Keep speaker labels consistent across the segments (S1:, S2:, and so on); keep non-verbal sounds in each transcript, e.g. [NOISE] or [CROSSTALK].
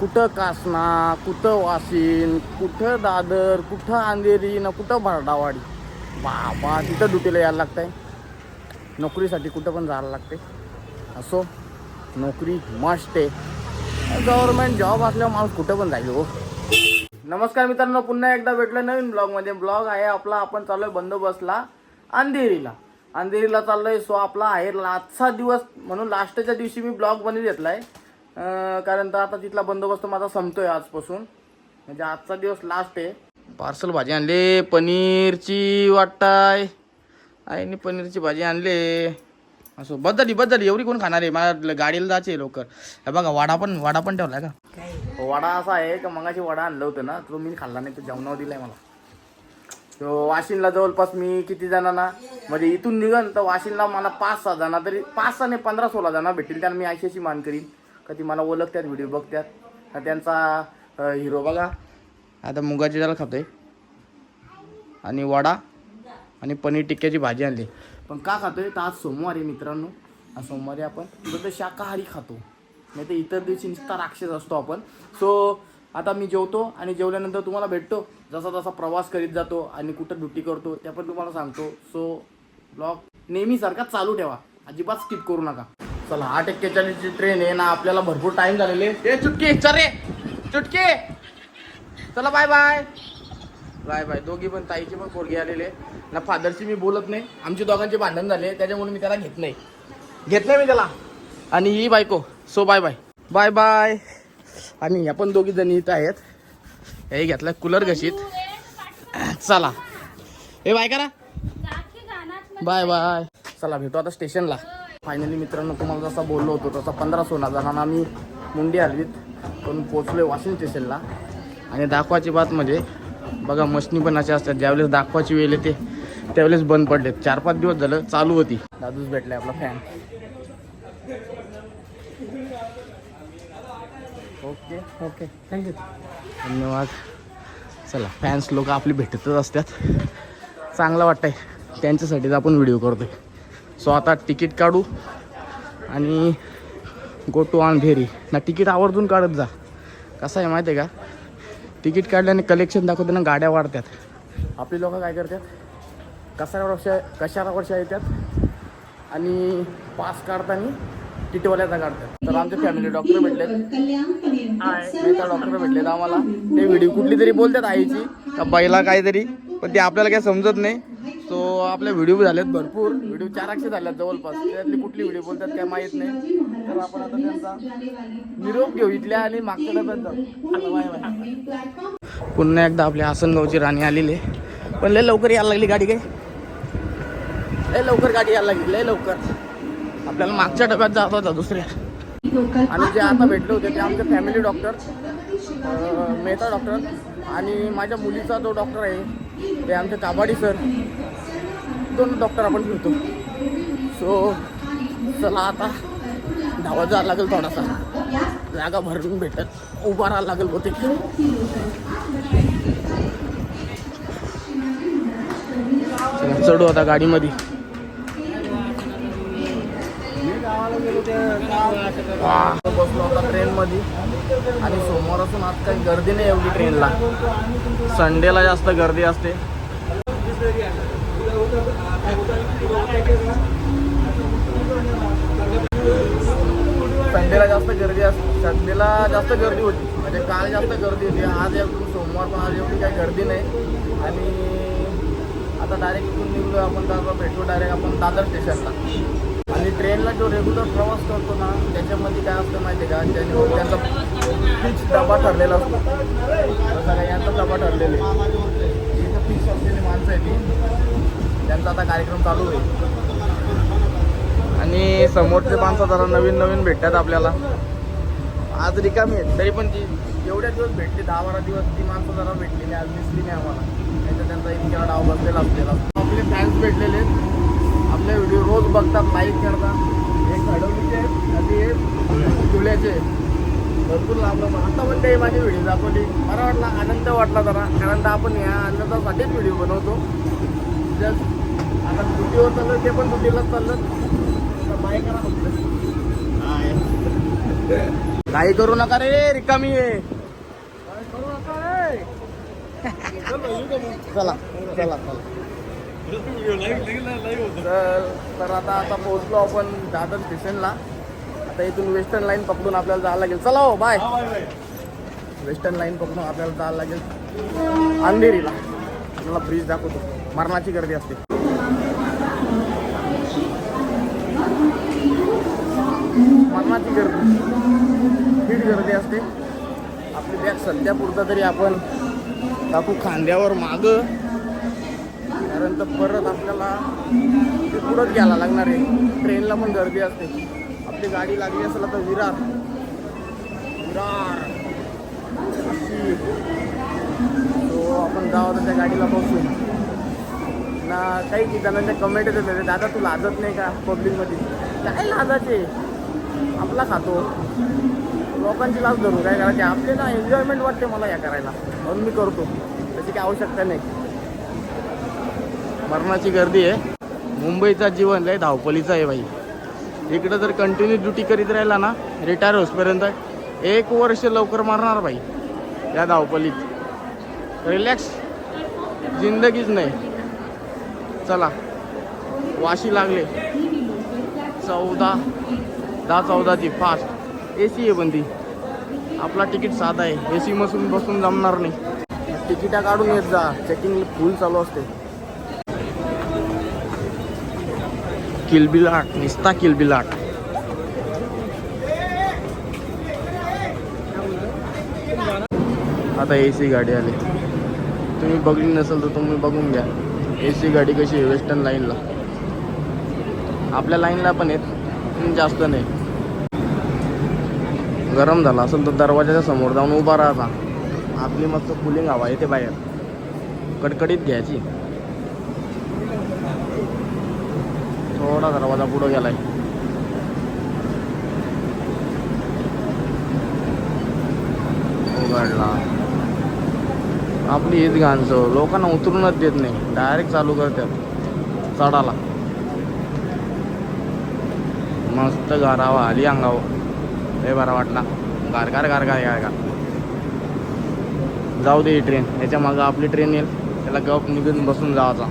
S1: कुठं कासना कुठं वाशिन कुठं दादर कुठं अंधेरी ना कुठं भरडावाडी. बाबा तिथं ड्युटीला यायला लागतंय. नोकरीसाठी कुठं पण जायला लागते असो नोकरी मस्त आहे. गव्हर्नमेंट जॉब असल्यावर माणूस कुठं पण जाईल हो. नमस्कार मित्रांनो पुन्हा एकदा भेटलं नवीन ब्लॉगमध्ये. ब्लॉग आहे आपला आपण चाललोय बंदोबस्तला अंधेरीला. अंधेरीला चाललोय सो आपला आहे आजचा दिवस म्हणून लास्टच्या दिवशी मी ब्लॉग बनवून घेतला आहे कारण तर आता तिथला बंदोबस्त माझा संपतोय आजपासून. म्हणजे आजचा दिवस लास्ट आहे. पार्सल भाजी आणले पनीरची वाटाय आईने पनीरची भाजी आणले. असो बदलली बदलली एवढी कोण खाणार आहे? मला गाडीला जायचे लवकर. हे बघा वाडा पण वाडा पण ठेवलाय का? वडा असा आहे का मगाशी वडा आणलं होतं ना तो मी खाल्ला नाही तो जेवणावर दिलाय मला. तो वाशिनला जवळपास मी किती जणांना म्हणजे इथून निघन तर वाशिनला मला पाच सहा जणा तरी पाच सहा नाही पंधरा सोळा जणा भेटतील त्यांना मी अशी अशी मान करीन. का ती मला ओळखतात व्हिडिओ बघतात. का त्यांचा हिरो बघा. आता मुगाची त्याला खातोय. आणि वडा आणि पनीर टिक्क्याची भाजी आणली. पण का खातोय? तर आज सोमवारी मित्रांनो. आज सोमवारी आपण. फक्त शाकाहारी खातो. नाही तर इतर दिवशी नुसता राक्षस असतो आपण. सो आता मी जेवतो आणि जेवल्यानंतर तुम्हाला भेटतो. जसा जसा प्रवास करीत जातो आणि कुठं ड्युटी करतो त्या पण तुम्हाला सांगतो. सो ब्लॉग नेहमीसारखा चालू ठेवा. अजिबात स्किप करू नका. चला आठ एक्केचाळीसची ट्रेन आहे ना आपल्याला भरपूर टाइम झालेले ए चुटके चल रे चुटके. चला बाय बाय बाय बाय दोघी पण ताईची पण पोरगी आलेले ना फादरशी मी बोलत नाही. आमची दोघांचे भांडण झाले त्याच्यामुळे मी त्याला घेत नाही. घेत नाही मी त्याला. आणि ही बायको. So bye bye bye bye आणि ह्या पण दोघी जणी इथं आहेत. हे घेतलं कूलर घशीत. चला. हे बाय करा. बाय बाय चला भेटू आता स्टेशनला फायनली मित्रांनो तुम्हाला जसा बोललो होतो तसा पंधरा सोळा जणांना आम्ही मुंडी हलवीत पण पोचलोय वाशिम स्टेशनला. आणि दाखवायची बात म्हणजे बघा मशनी पण अशा असतात ज्यावेळेस दाखवायची वेळ येते त्यावेळेस बंद पडले चार पाच दिवस झालं चालू होती. दादूच भेटलाय आपला फॅन ओके ओके. थँक्यू धन्यवाद. चला फॅन्स लोक आपली भेटतच असतात. चांगलं वाटतंय. त्यांच्यासाठीच आपण व्हिडिओ करतोय. सो आता तिकीट काढू आणि गो टू ऑन भेरी ना तिकीट आवर्जून काढत जा. कसं आहे माहिती आहे का? तिकीट काढल्याने कलेक्शन दाखवताना गाड्या वाढतात. आपली लोकं काय करतात? कसाऱ्या वर्ष कशाला वर्ष येतात? आणि पास काढताना टिटवाल्याचा काढतात तर आमच्या फॅमिली डॉक्टर भेटले त्या डॉक्टर भेटलेत आम्हाला. ते व्हिडिओ कुठली तरी बोलतात आईची का बैला काहीतरी. पण ते आपल्याला काही समजत नाही. सो आपले व्हिडिओ झालेत भरपूर. व्हिडिओ चारशे झाल्यात जवळपास. त्यातली कुठली व्हिडिओ बोलतात काय माहीत नाही. तर आपण आता त्यांचा निरोप घेऊ इथल्या आणि मागच्या डब्यात जाऊ. पुन्हा एकदा आपल्या आसनगावची राणी आलेली आहे. पण लय लवकर यायला लागली गाडी काय? लय लवकर गाडी यायला लागली लय लवकर. आपल्याला मागच्या डब्यात जात होता दुसऱ्या. आणि जे आता भेटले होते ते आमचे फॅमिली डॉक्टर मेहता डॉक्टर आणि माझ्या मुलीचा जो डॉक्टर आहे ते आमचे काबाडी सर दोन डॉक्टर आपण घेतो. सो चला आता धावत जायला लागेल थोडासा. जागा भरून भेटत. उभा राहायला लागेल बहुतेक. चढू आता गाडीमध्ये. बसलो आता ट्रेनमध्ये. आणि सोमवार असून आज काही गर्दी नाही एवढी ट्रेनला. संडेला जास्त गर्दी असते. संडेला जास्त गर्दी असते संडेला जास्त गर्दी होती. म्हणजे काल जास्त गर्दी होती आज एवढी सोमवार पण आज एवढी काही गर्दी नाही. आणि आता डायरेक्ट इथून निघलो आपण तर भेटलो डायरेक्ट आपण दादर स्टेशनला आणि ट्रेनला जो रेग्युलर प्रवास करतो ना त्याच्यामध्ये काय असतं माहिती आहे का? ज्याने त्यांचा फिक्स डबा ठरलेला असतो. जसा काय यांचा डबा ठरलेले इथं फिक्स असलेली माणसं आहे ती त्यांचा आता कार्यक्रम चालू आहे. आणि समोरचे माणसं जरा नवीन नवीन भेटतात आपल्याला. आज रिकामी आहेत तरी पण ती एवढ्या दिवस भेटली दहा बारा दिवस ती माणसं जरा भेटली नाही आज दिसली नाही आम्हाला. नाही तर त्यांचा इतक्या डाव बसलेला असलेला आपले फॅन्स भेटलेले आहेत. आपले व्हिडिओ रोज बघतात लाईक करतात. हे घडवलीचे आहेत आणि हे जुळ्याचे भरपूर लाभलं लांब. आता पण काही माझी व्हिडिओ दाखवली. मला वाटला आनंद वाटला जरा. कारण तर आपण या आनंदासाठीच व्हिडिओ बनवतो. जस्ट आता ड्युटीवर चाललं ते पण ड्युटीलाच चाललं तर बाय करा फक्त काही करू नका रे रिकामी आहे. [LAUGHS] चला चला चला. तर तर आता आता पोहोचलो आपण दादर स्टेशनला. आता इथून वेस्टर्न लाईन पकडून आपल्याला जायला लागेल. चला हो बाय वेस्टर्न लाईन पकडून आपल्याला जायला लागेल अंधेरीला. तुम्हाला ब्रिज दाखवतो. मरणाची गर्दी असते. मरणाची गर्दी. हीट गर्दी असते. आपली बॅग सध्या पुरता तरी आपण टाकू खांद्यावर माग. कारण तर परत आपल्याला ते पुढंच घ्यायला लागणार आहे. ट्रेनला पण गर्दी असते. आपली गाडी लागली असेल तर विरार. विरार. तो आपण जाऊ तर त्या गाडीला बसू. ना काही ठिकाणांच्या कमेंट येत होते दादा तू लाजत नाही का पब्लिकमध्ये काय लाजाचे? आपला खातो. लोकांची लाज धरू काय करायचे? आपले ना एन्जॉयमेंट वाटते मला या करायला. म्हणून मी करतो. त्याची काही आवश्यकता नाही. मरणाची गर्दी आहे. मुंबईचा जीवन लय धावपलीचा आहे भाई. इकडं जर कंटिन्यू ड्युटी करीत राहिला ना रिटायर होसपर्यंत एक वर्ष लवकर मारणार भाई या धावपलीत रिलॅक्स जिंदगीच नाही. चला. वाशी लागले. चौदा. दहा चौदाची फास्ट ए सी आहे बंदी आपला तिकीट साधा आहे. ए सी मसून बसून जमणार नाही. तिकिटा काढून येत जा. चेकिंग फुल चालू असते. किलबिलाट निस्ता किलबिलाट आता ए सी गाडी आली. तुम्ही बघली नसेल तर तुम्ही बघून घ्या. ए सी गाडी कशी आहे वेस्टर्न लाईनला आपल्या लाईनला पण आहेत जास्त नाही. गरम झाला असेल तर दरवाजाच्या समोर जाऊन उभा राहता आपली मस्त कुलिंग हवा येते बाहेर. कडकडीत घ्यायची. थोडा दरवाजा पुढं गेलाय. उघडला. आपली हीच घाणचं लोकांना उतरूनच देत नाही. डायरेक्ट चालू करतात. चढाला मस्त गारावा आली अंगाव लय बरा वाटला. गारगार गारगार गारगार जाऊ दे ही ट्रेन याच्या मागं आपली ट्रेन येईल. त्याला गप निघून बसून जायचा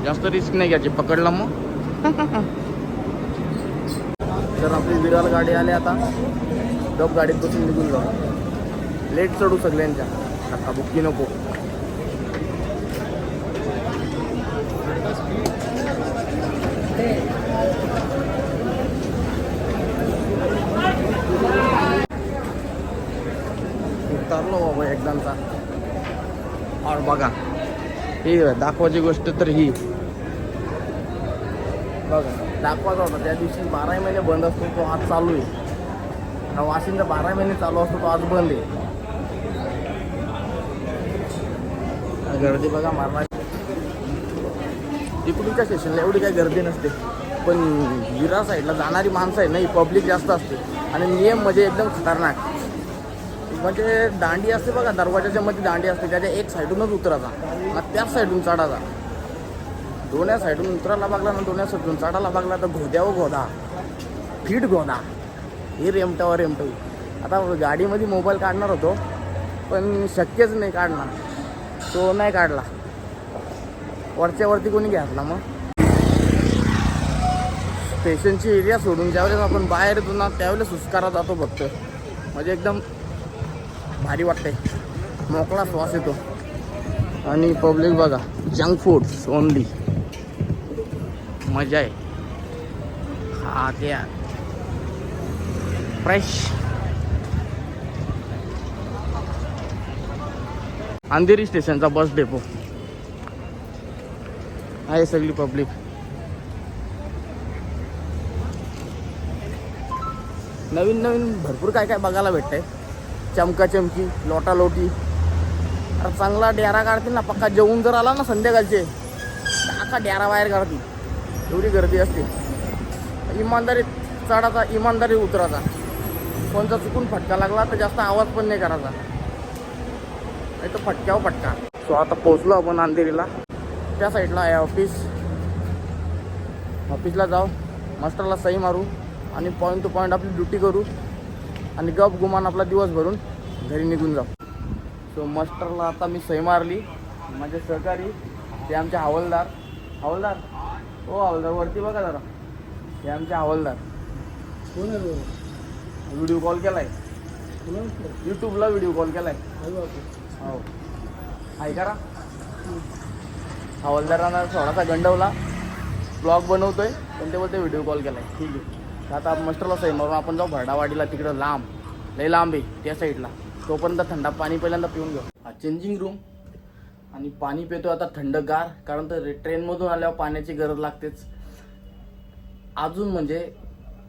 S1: जास्त रिस्क नाही घ्यायची. पकडला मग. तर आपली विराल गाडी आली आता. डब गाडीत बसून निघून जाऊ. लेट चढू सगळ्यांच्या. आता बुक्की नको. उतरलो बाबा एकदमचा और बघा. ही दाखवायची गोष्ट तर ही. बघा. दाखवायचा होता त्या दिवशी बाराही महिने बंद असतो तो आज चालू आहे. हा वाशिंदा बारा महिने चालू असतो तो आज बंद आहे. गर्दी बघा मारणार इकडूनच्या स्टेशनला एवढी काही गर्दी नसते. पण विरा साईडला जाणारी माणसं आहे नाही पब्लिक जास्त असते. आणि नियम म्हणजे एकदम खतरनाक. म्हणजे दांडी असते बघा दरवाजाच्या मध्ये दांडी असते त्याच्या एक साईडूनच उतरायचा. त्याच साईडून चढायचा. दोन्या साईडून उतरायला लागला ना दोन्या साईडून चढायला लागला तर घोद्यावर हो घोदा फीट घोदा हे रेमटावर रेमटवी आता गाडीमध्ये मोबाईल काढणार होतो पण शक्यच नाही काढणार. तो नाही काढला. वरच्या वरती कोणी घातला मग? स्टेशनची एरिया सोडून ज्यावेळेस आपण बाहेर येतो ना त्यावेळेस सुस्कारा जातो फक्त. म्हणजे एकदम भारी वाटते मोकळा श्वास येतो. आणि पब्लिक बघा जंक फूड्स ओनली मजा आहे. हा त्या फ्रेश अंधेरी स्टेशनचा बस डेपो. आहे सगळी पब्लिक. नवीन नवीन भरपूर काय काय बघायला भेटतंय. चमका चमकी लोटा लोटी. अरे चांगला डेरा काढतील ना पक्का जेवून जर आला ना संध्याकाळचे. तर अख्खा डेरा बाहेर काढतील. एवढी गर्दी असते. इमानदारी चढाचा इमानदारी उतराचा. कोणता चुकून फटका लागला तर जास्त आवाज पण नाही करायचा. नाही तर फटक्याव फटका. सो आता पोचलो आपण अंधेरीला त्या साईडला आहे ऑफिस ऑफिसला जाऊ. मास्टरला सही मारू. आणि पॉईंट टू पॉईंट आपली ड्युटी करू. आणि गप गुमान आपला दिवस भरून घरी निघून जाऊ. सो मास्टरला आता मी सही मारली. माझे सहकारी ते आमचे हवालदार. हवालदार हो हवालदार. वरती बघा जरा. हे आमचे हवालदार.
S2: कोण आहे
S1: व्हिडिओ कॉल केलाय. यूट्यूबला व्हिडिओ कॉल केलाय. हो. आहे करा. हवालदारांना थोडासा गंडवला. ब्लॉग बनवतोय पण ते बोलते व्हिडिओ कॉल केलाय. ठीक आहे. तर आता मास्टरला सही मारून आपण जाऊ भरडावाडीला तिकडं लांब. लय लांब आहे त्या साईडला तोपर्यंत थंडा पाणी पहिल्यांदा पिऊन घेऊ. हा चेंजिंग रूम आणि पाणी पितो आता थंडगार कारण तर ट्रेनमधून आल्यावर पाण्याची गरज लागतेच. अजून म्हणजे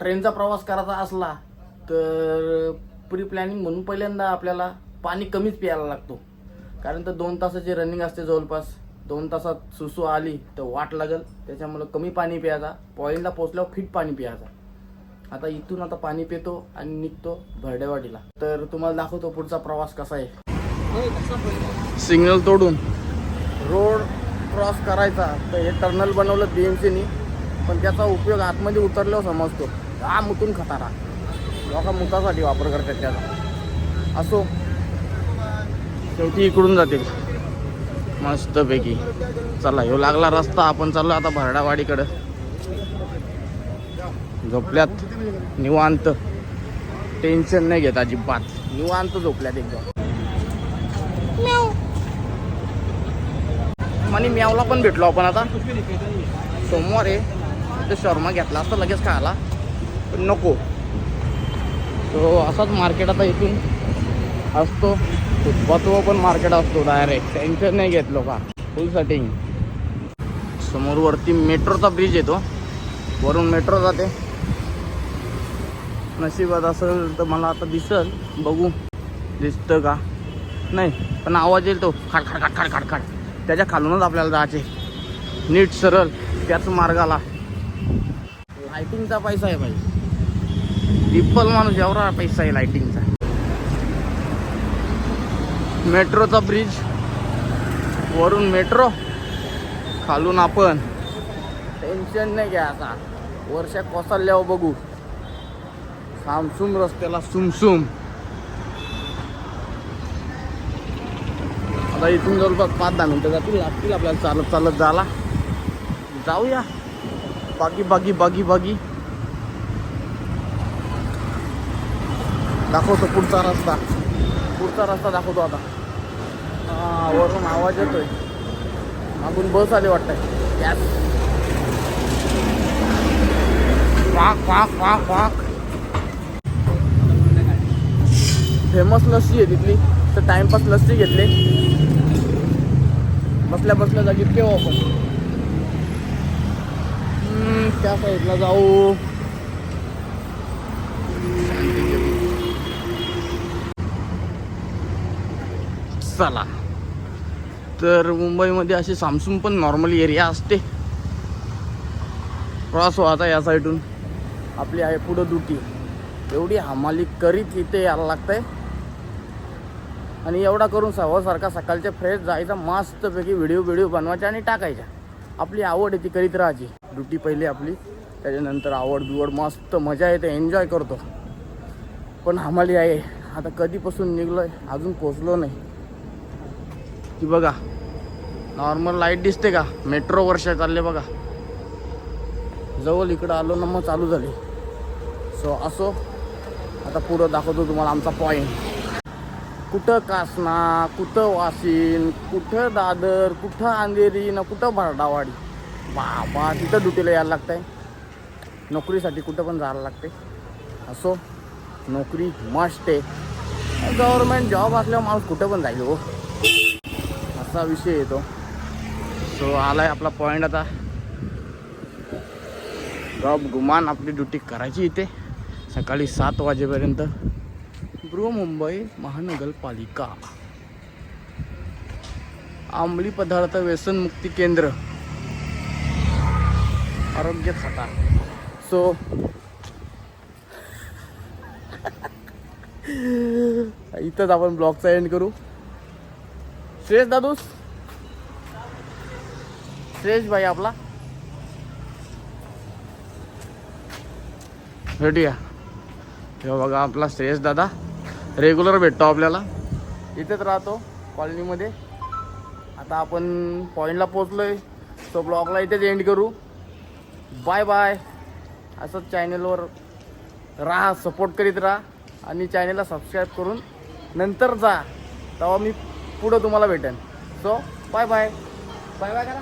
S1: ट्रेनचा प्रवास करायचा असला तर प्री प्लॅनिंग म्हणून पहिल्यांदा आपल्याला पाणी कमीच प्यायला लागतो. कारण तर दोन तासाची रनिंग असते जवळपास. दोन तासात सुसू आली तर वाट लागेल. त्याच्यामुळं कमी पाणी प्यायचा. पॉईंटला पोचल्यावर फिट पाणी प्यायचा. आता इथून आता पाणी पितो आणि निघतो भरडेवाडीला. तर तुम्हाला दाखवतो पुढचा प्रवास कसा आहे. सिग्नल तोडून. रोड क्रॉस करायचा. तर हे टर्नल बनवलं बी एम सीनी पण त्याचा उपयोग आतमध्ये उतरल्यावर समजतो. हा मुतून खतारा. लोका मुतासाठी वापर करतात त्याचा. असो. शेवटी इकडून जातील. मस्तपैकी. चला ह्यो लागला रस्ता. आपण चाललो आता भरडावाडीकडं. झोपल्यात. निवांत. टेन्शन नाही घेत अजिबात. निवांत झोपल्यात एकदम. आणि म्यावला पण भेटलो आपण आता. सोमवार आहे. तर शर्मा घेतला असता लगेच खायला. पण नको. तो असाच मार्केट आता इथून असतो. फुटपाथवर पण मार्केट असतो डायरेक्ट टेन्शन नाही घेत का फुल सेटिंग समोर वरती मेट्रोचा ब्रिज येतो. वरून मेट्रो जाते. नशिबात असेल तर मला आता दिसल. बघू. दिसतं का? नाही. पण आवाज येईल तो. खाड खाड खाड खाड खाड खाड. त्याच्या खालूनच आपल्याला जायचे. नीट सरळ त्याच मार्गाला. लाइटिंगचा पैसा आहे भाई. डिप्पल माणूस एवढा पैसा आहे लायटिंगचा मेट्रोचा ब्रिज वरून मेट्रो खालून आपण. टेन्शन नाही घ्यायचा वर्षा कोसल्यावर बघू. सामसूम रस्त्याला सुमसुम. आता इथून जवळपास पाच दहा मिनटं जातील. लागतील आपल्याला चालत चालत जायला. जाऊया. बागी बागी बागी बागी दाखवतो पुढचा रस्ता. पुढचा रस्ता दाखवतो आता. वरून आवाज येतोय. मागून बस आली वाटतंय. यात वाक वाक क्वाक क्वाक फेमस लस्सी आहे तिथली. तर टाइमपास लस्सी घेतली. बसल्या बसल्या जागी ठेवू आपण. त्या साईडला जाऊ. चला. तर मुंबईमध्ये अशी सामसूम पण नॉर्मल एरिया असते. क्रॉस व्हायचा या साईडून आपली आहे पुढं दुटी एवढी हमाली करीत इथे यायला लागतंय. आणि एवढा करून हो, सारखा सकाळच्या फ्रेश जायचा मस्तपैकी व्हिडिओ व्हिडिओ बनवायचा आणि टाकायच्या. आपली आवड आहे ती करीत राहायची. ड्युटी पहिली आपली त्याच्यानंतर आवड बिवड मस्त मजा येते एन्जॉय करतो. पण हमाली आहे आता कधीपासून निघलो आहे अजून पोचलो नाही. की बघा नॉर्मल लाइट दिसते का? मेट्रो वर्ष चालले बघा. जवळ इकडं आलो ना मग चालू झाली. सो असो. आता पुढं दाखवतो तुम्हाला आमचा पॉईंट कुठं कासना कुठं वाशिन कुठं दादर कुठं अंधेरी ना कुठं भरडावाडी. बाबा तिथं ड्युटीला यायला लागतंय. नोकरीसाठी कुठं पण जायला लागते असो नोकरी मस्ट आहे. गव्हर्मेंट जॉब असल्यावर माणूस कुठं पण जाईल हो. असा विषय येतो सो आला आहे आपला पॉईंट आता. जॉब गुमान आपली ड्युटी करायची इथे. सकाळी सात वाजेपर्यंत. बृहमुंबई महानगरपालिका. अंमली पदार्थ व्यसनमुक्ती केंद्र. आरोग्य खाता सो इथंच आपण ब्लॉगचा एंड करू. श्रेष दादूस श्रेष भाई आपला. रेडी हे बघा आपला श्रेयस दादा. रेग्युलर भेटतो आपल्याला. इथेच राहतो कॉलनीमध्ये. आता आपण पॉईंटला पोचलोय तो ब्लॉगला इथेच एंड करू. बाय बाय असंच चॅनेलवर राहा सपोर्ट करीत राहा आणि चॅनेलला सबस्क्राईब करून नंतर जा. तेव्हा मी पुढं तुम्हाला भेटेन. So bye bye bye bye करा.